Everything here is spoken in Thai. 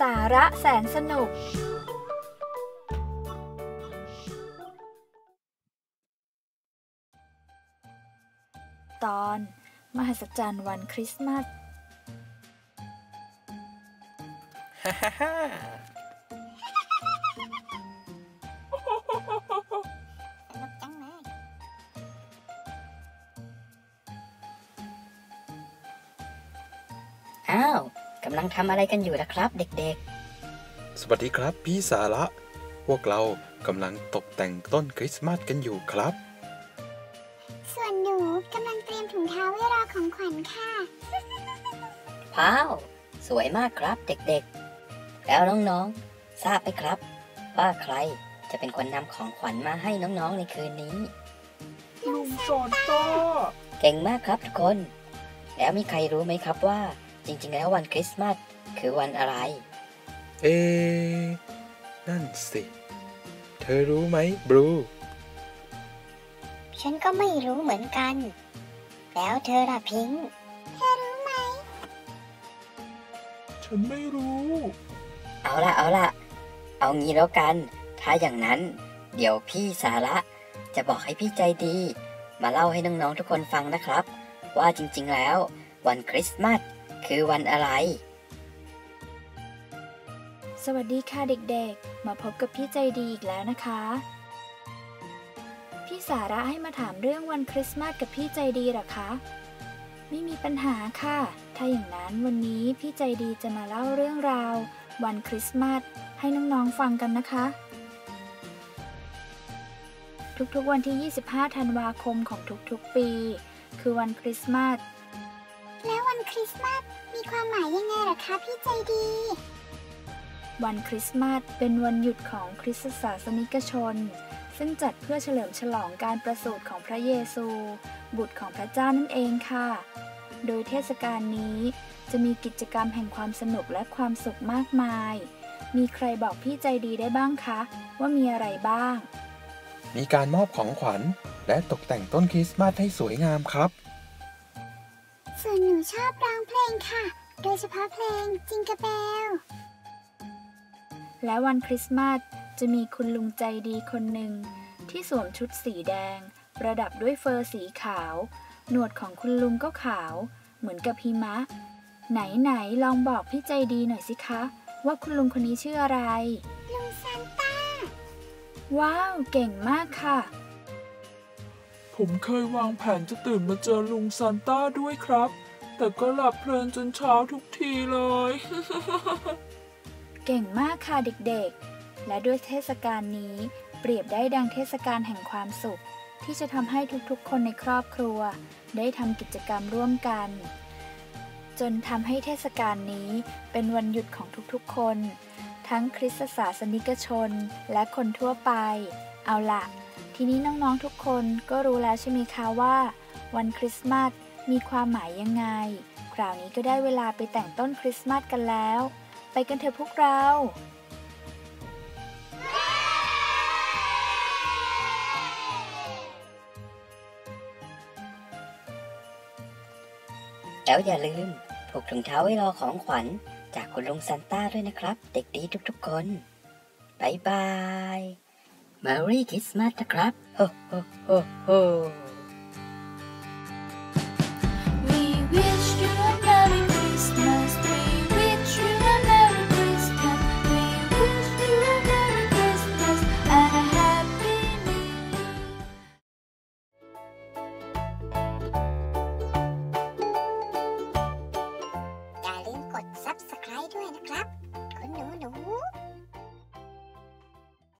สาระแสนสนุก ตอน มหัศจรรย์วันคริสต์มาสฮ่าฮ่าฮ่าสนุกจังเลยอ้าว กำลังทำอะไรกันอยู่ล่ะครับ เด็กสวัสดีครับ พี่สาระ พวกเรากำลังตกแต่งต้นคริสต์มาสกันอยู่ครับ ส่วนหนูกำลังเตรียมถุงเท้าไว้รอของขวัญค่ะๆว้าว สวยมากครับเด็กๆ แล้วน้องๆ ทราบไหมครับ ว่าใครจะเป็นคนนำของขวัญมาให้น้องๆในคืนนี้ลุงซานต้าเก่งมากครับทุกคน แล้วมีใครรู้ไหมครับว่า จริงๆ แล้ววันคริสต์มาสคือวันอะไร เอ๊ะนั่นสิ เธอรู้ไหมบรู ฉันก็ไม่รู้เหมือนกัน แล้วเธอล่ะพิงค์เธอรู้ไหม ฉันไม่รู้ เอาละเอาละเอางี้แล้วกัน ถ้าอย่างนั้น เดี๋ยวพี่สาระจะบอกให้พี่ใจดี มาเล่าให้น้องๆทุกคนฟังนะครับ ว่าจริงๆแล้ว วันคริสต์มาส คือวันอะไร สวัสดีค่ะเด็กๆ มาพบกับพี่ใจดีอีกแล้วนะคะ พี่สาระให้มาถามเรื่องวันคริสต์มาสกับพี่ใจดีหรอคะ ไม่มีปัญหาค่ะ ถ้าอย่างนั้นวันนี้พี่ใจดีจะมาเล่าเรื่องราว วันคริสต์มาสให้น้องๆฟังกันนะคะ ทุกๆวันที่ 25 ธันวาคมของทุกๆปี คือวันคริสต์มาส แล้ววันคริสต์มาสมีความหมายยังไงเหรอคะพี่ใจดี วันคริสต์มาสเป็นวันหยุดของคริสตศาสนิกชน ซึ่งจัดเพื่อเฉลิมฉลองการประสูติของพระเยซู บุตรของพระเจ้านั่นเองค่ะ โดยเทศกาลนี้จะมีกิจกรรมแห่งความสนุกและความสุขมากมาย มีใครบอกพี่ใจดีได้บ้างคะ ว่ามีอะไรบ้าง มีการมอบของขวัญและตกแต่งต้นคริสต์มาสให้สวยงามครับ ส่วนหนูชอบร้องเพลงค่ะ โดยเฉพาะเพลงจิงก e เบล และวันคริสต์มาสจะมีคุณลุงใจดีคนหนึ่ง ที่สวมชุดสีแดง ประดับด้วยเฟอร์สีขาว หนวดของคุณลุงก็ขาว เหมือนกับหิมะ ไหนไหนๆลองบอกพี่ใจดีหน่อยสิคะ ว่าคุณลุงคนนี้ชื่ออะไร ลุงซานต้า ว้าว เก่งมากค่ะ ผมเคยวางแผนจะตื่นมาเจอลุงซานต้าด้วยครับ แต่ก็หลับเพลินจนเช้าทุกทีเลย เก่งมากค่ะเด็กๆ และด้วยเทศกาลนี้เปรียบได้ดังเทศกาลแห่งความสุข ที่จะทำให้ทุกๆ คนในครอบครัว ได้ทำกิจกรรมร่วมกัน จนทำให้เทศกาลนี้เป็นวันหยุดของทุกๆ คน ทั้งคริสตศาสนิกชนและคนทั่วไป เอาล่ะ ทีนี้น้องๆทุกคนก็รู้แล้วใช่ไหมคะว่า วันคริสต์มาสมีความหมายยังไง คราวนี้ก็ได้เวลาไปแต่งต้นคริสต์มาสกันแล้ว ไปกันเถอะพวกเราแล้วอย่าลืมผูกถุงเท้าไว้รอของขวัญจากคุณลุงซานต้าด้วยนะครับ เด็กดีทุกๆคนบายบาย Merry Christmas นะครับโฮโฮโฮโฮ